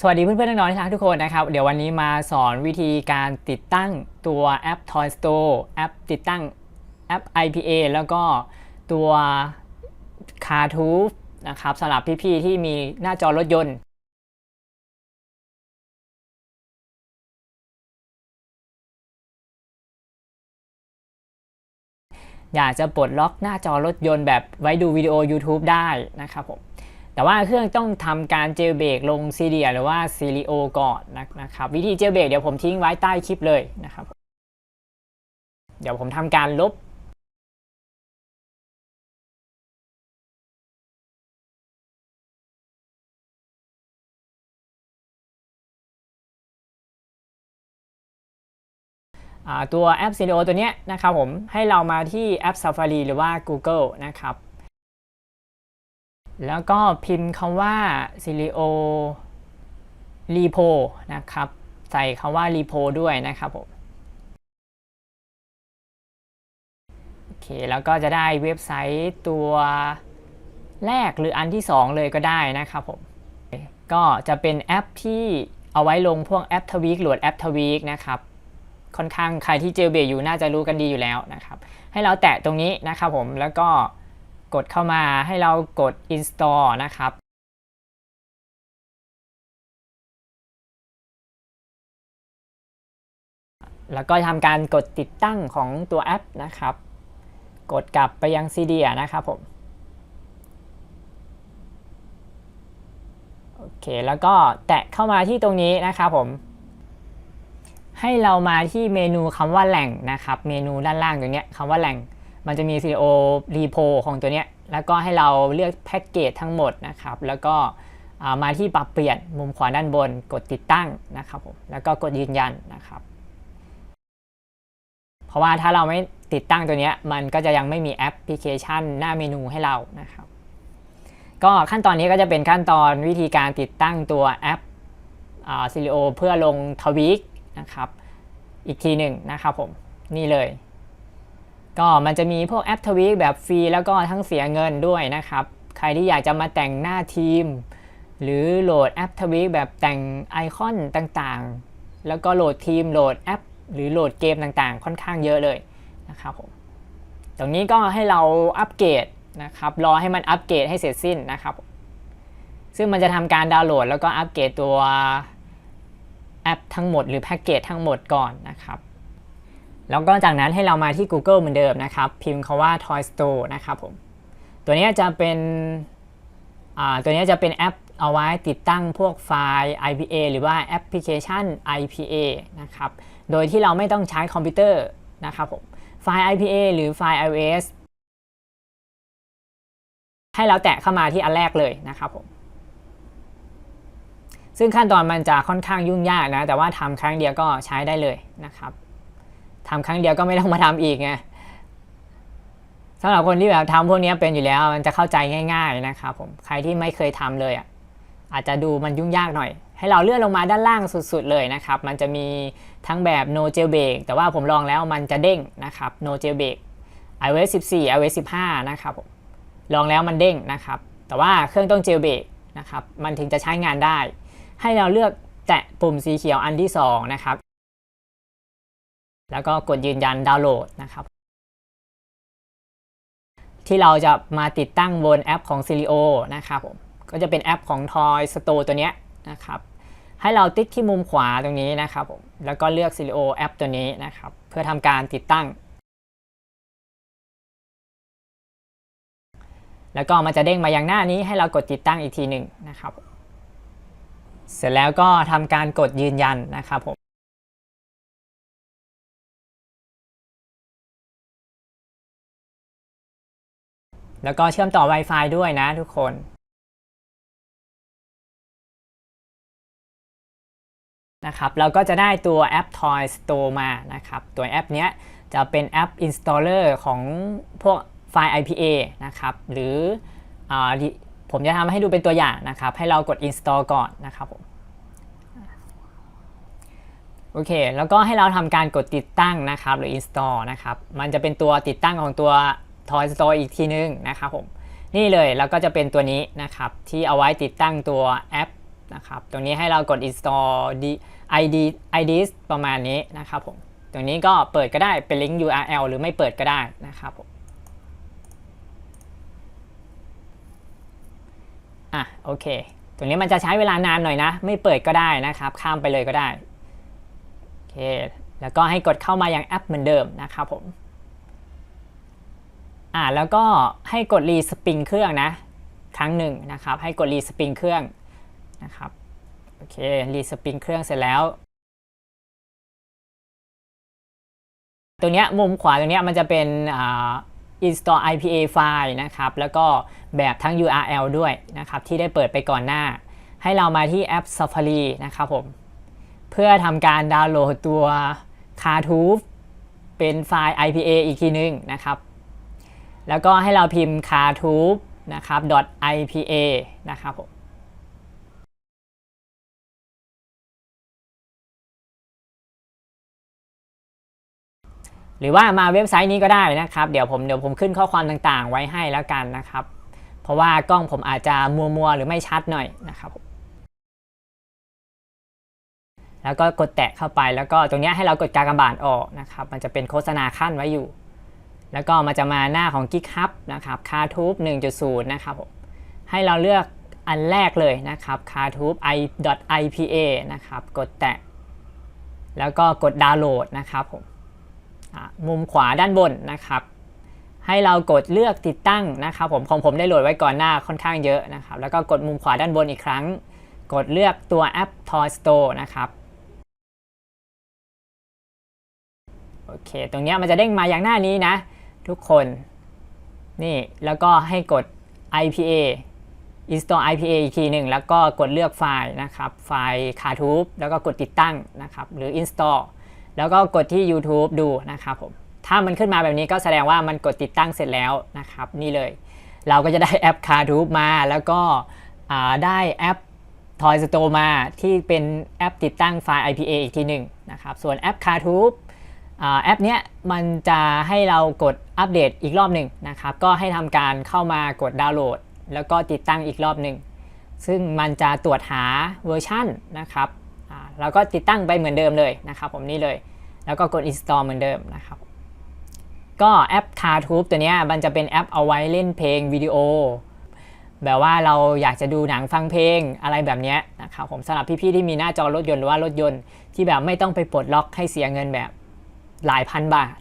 สวัสดีเพื่อนๆน้องๆที่รักทุกคนนะครับ เดี๋ยววันนี้มาสอนวิธีการติดตั้งตัวแอป Toy Store แอปติดตั้งแอป IPA แล้วก็ตัว c a r t o o นะครับสำหรับพี่ๆที่มีหน้าจอรถยนต์ อยากจะปลดล็อกหน้าจอรถยนต์แบบไว้ดูวิดีโอ YouTube ได้นะครับผม แต่ว่าเครื่องต้องทำการเจลเบรกลง c d หรือว่า c ี o ก่อนนะครับวิธีเจลเบรกเดี๋ยวผมทิ้งไว้ใต้คลิปเลยนะครับ เดี๋ยวผมทำการลบตัวแอป c ี o ตัวนี้นะครับผมให้เรามาที่แอป Safari หรือว่า Google นะครับ แล้วก็พิมพ์คำว่า c i l i o repo นะครับ ใส่คำว่า repo ด้วยนะครับผมโอเคแล้วก็จะได้เว็บไซต์ตัวแรกหรืออันที่ 2 เลยก็ได้นะครับผมก็จะเป็นแอปที่เอาไว้ลงพวกแอปทวีกโหลดแอปทวีกนะครับค่อนข้างใครที่เจลเบรอยู่น่าจะรู้กันดีอยู่แล้วนะครับ ให้เราแตะตรงนี้นะครับผมแล้วก็ กดเข้ามาให้เรากด install นะครับแล้วก็ทำการกดติดตั้งของตัวแอปนะครับ กดกลับไปยัง CD นะครับผม โอเค แล้วก็แตะเข้ามาที่ตรงนี้นะครับผม ให้เรามาที่เมนูคำว่าแหล่งนะครับ เมนูด้านล่างตรงนี้คำว่าแหล่ง มันจะมี CEO Repo ของตัวเนี้ย แล้วก็ให้เราเลือกแพ็กเกจทั้งหมดนะครับ แล้วก็มาที่ปรับเปลี่ยนมุมขวาด้านบน กดติดตั้งนะครับผม แล้วก็กดยืนยันนะครับ เพราะว่าถ้าเราไม่ติดตั้งตัวนี้มันก็จะยังไม่มีแอปพลิเคชันหน้าเมนูให้เรานะครับ ก็ขั้นตอนนี้ก็จะเป็นขั้นตอนวิธีการติดตั้งตัวแอปซิลิโอเพื่อลงทวีกนะครับ อีกทีหนึ่งนะครับผม นี่เลย ก็มันจะมีพวกแอปทวีกแบบฟรีแล้วก็ทั้งเสียเงินด้วยนะครับ ใครที่อยากจะมาแต่งหน้าทีม หรือโหลดแอปทวีกแบบแต่งไอคอนต่างๆ แล้วก็โหลดทีมโหลดแอป หรือโหลดเกมต่างๆ ค่อนข้างเยอะเลยนะครับผมตรงนี้ก็ให้เราอัปเกรดนะครับรอให้มันอัปเกรดให้เสร็จสิ้นนะครับ ซึ่งมันจะทำการดาวน์โหลด แล้วก็อัปเกรดตัวแอปทั้งหมดหรือแพ็กเกจทั้งหมดก่อนนะครับ แล้วก็จากนั้นให้เรามาที่ Google เหมือนเดิมนะครับ พิมพ์คาว่า Toy Store นะครับผม ตัวนี้จะเป็นตัวนี้จะเป็นแอปเอาไว้ติดตั้งพวกไฟล์ IPA หรือว่าแอปพลิเคชัน IPA นะครับ โดยที่เราไม่ต้องใช้คอมพิวเตอร์นะครับผม ไฟล์ IPA หรือไฟล์ iOS ให้เราแตะเข้ามาที่อันแรกเลยนะครับผมซึ่งขั้นตอนมันจะค่อนข้างยุ่งยากนะ แต่ว่าทำครั้งเดียวก็ใช้ได้เลยนะครับ ทำครั้งเดียวก็ไม่ต้องมาทำอีกไงสำหรับคนที่แบบทำพวกนี้เป็นอยู่แล้วมันจะเข้าใจง่าย ๆนะครับผมใครที่ไม่เคยทำเลยอะอาจจะดูมันยุ่งยากหน่อย ให้เราเลื่อนลงมาด้านล่างสุดๆเลยนะครับ มันจะมีทั้งแบบ no jailbreak แต่ว่าผมลองแล้วมันจะเด้งนะครับ no jailbreak iOS 14 iOS 15 นะครับผมลองแล้วมันเด้งนะครับ แต่ว่าเครื่องต้อง jailbreak นะครับมันถึงจะใช้งานได้ ให้เราเลือกแตะปุ่มสีเขียวอันที่2นะครับ แล้วก็กดยืนยันดาวน์โหลดนะครับ ที่เราจะมาติดตั้งบนแอปของ c i l i o นะครับผมก็จะเป็นแอปของ Toy Store ตัวนี้นะครับให้เราติ๊กที่มุมขวาตรงนี้นะครับผมแล้วก็เลือก c i l i o แอปตัวนี้นะครับเพื่อทำการติดตั้ง แล้วก็มันจะเด้งมาอยังหน้านี้ให้เรากดติดตั้งอีกทีหนึ่งนะครับ เสร็จแล้วก็ทำการกดยืนยันนะครับผม แล้วก็เชื่อมต่อ Wi-Fi ด้วยนะทุกคนนะครับเราก็จะได้ตัวแอป Toy Store มานะครับ ตัวแอปเนี้ยจะเป็นแอป installer ของพวกไฟล์ IPA นะครับ หรืออผมจะทำให้ดูเป็นตัวอย่างนะครับ ให้เรากด install ก่อนนะครับผมโอเค แล้วก็ให้เราทำการกดติดตั้งนะครับ หรือ install นะครับ มันจะเป็นตัวติดตั้งของตัว Toy Store อีกทีนึงนะครับผมนี่เลยแล้วก็จะเป็นตัวนี้นะครับที่เอาไว้ติดตั้งตัวแอปนะครับตรงนี้ให้เรากด install D- id id ประมาณนี้นะครับผมตรงนี้ก็เปิดก็ได้เป็นลิงก์ URL หรือไม่เปิดก็ได้นะครับผมอะโอเค ตรงนี้มันจะใช้เวลานานหน่อยนะ ไม่เปิดก็ได้นะครับ ข้ามไปเลยก็ได้โอเคแล้วก็ให้กดเข้ามายังแอปเหมือนเดิมนะครับผม อ่าแล้วก็ให้กดรีสปริงเครื่องนะครั้งหนึ่งนะครับ ให้กดรีสปริงเครื่องนะครับโอเครีสปริงเครื่องเสร็จแล้วตรงเนี้ยมุมขวาตรงเนี้ยมันจะเป็นอ่า install IPA ไฟล์นะครับ แล้วก็แบบทั้ง URL ด้วยนะครับ ที่ได้เปิดไปก่อนหน้า ให้เรามาที่แอป Safari นะครับผม เพื่อทำการดาวน์โหลดตัว c a r t o o f เป็นไฟล์ IPA อีกทีนึงนะครับ แล้วก็ให้เราพิมพ์ c a r t o o f นะครับ .ipa นะครับผมหรือว่ามาเว็บไซต์นี้ก็ได้นะครับ เดี๋ยวผมเดี๋ยวผมขึ้นข้อความต่างๆ ไว้ให้แล้วกันนะครับ เพราะว่ากล้องผมอาจจะมัวๆหรือไม่ชัดหน่อยนะครับ แล้วก็กดแตะเข้าไปแล้วก็ตรงนี้ให้เรากดกากบาทออกนะครับ มันจะเป็นโฆษณาขั้นไว้อยู่ แล้วก็มันจะมาหน้าของ g i g Hub นะครับ c a r t u b e 1.0 นะครับผมให้เราเลือกอันแรกเลยนะครับ c a r t u b e i.ipa นะครับ กดแตะ แล้วก็กดดาวน์โหลดนะครับผมมุมขวาด้านบนนะครับ ให้เรากดเลือกติดตั้งนะครับ ผมของผมได้โหลดไว้ก่อนหน้าค่อนข้างเยอะนะครับ แล้วก็กดมุมขวาด้านบนอีกครั้ง กดเลือกตัวแอป Toy Store นะครับโอเค ตรงนี้มันจะเด้งมาอย่างหน้านี้นะ ทุกคน นี่แล้วก็ให้กด IPA install IPA อีกทีหนึ่งแล้วก็กดเลือกไฟล์นะครับไฟล์ c a r t u b e แล้วก็กดติดตั้งนะครับหรือ install แล้วก็กดที่ YouTube ดูนะครับผมถ้ามันขึ้นมาแบบนี้ก็แสดงว่ามันกดติดตั้งเสร็จแล้วนะครับ นี่เลย เราก็จะได้แอป c a r t u b e มา แล้วก็ได้แอป Toy Store มาที่เป็นแอปติดตั้งไฟล์ IPA อีกทีหนึ่งนะครับส่วนแอป c a r t u b e แอปเนี้ยมันจะให้เรากดอัปเดตอีกรอบหนึ่งนะครับ ก็ให้ทำการเข้ามากดดาวน์โหลด แล้วก็ติดตั้งอีกรอบหนึ่ง ซึ่งมันจะตรวจหาเวอร์ชันนะครับอ่าเราก็ติดตั้งไปเหมือนเดิมเลยนะครับผมนี่เลย แล้วก็กด install เหมือนเดิมนะครับ ก็แอป c a r t u b e ตัวนี้มันจะเป็นแอปเอาไว้เล่นเพลงวิดีโอ แบบว่าเราอยากจะดูหนังฟังเพลงอะไรแบบนี้นะครับผมสำหรับพี่ๆที่มีหน้าจอรถยนต์หรือว่ารถยนต์ที่แบบไม่ต้องไปปลดล็อกให้เสียเงินแบบ หลายพันบาท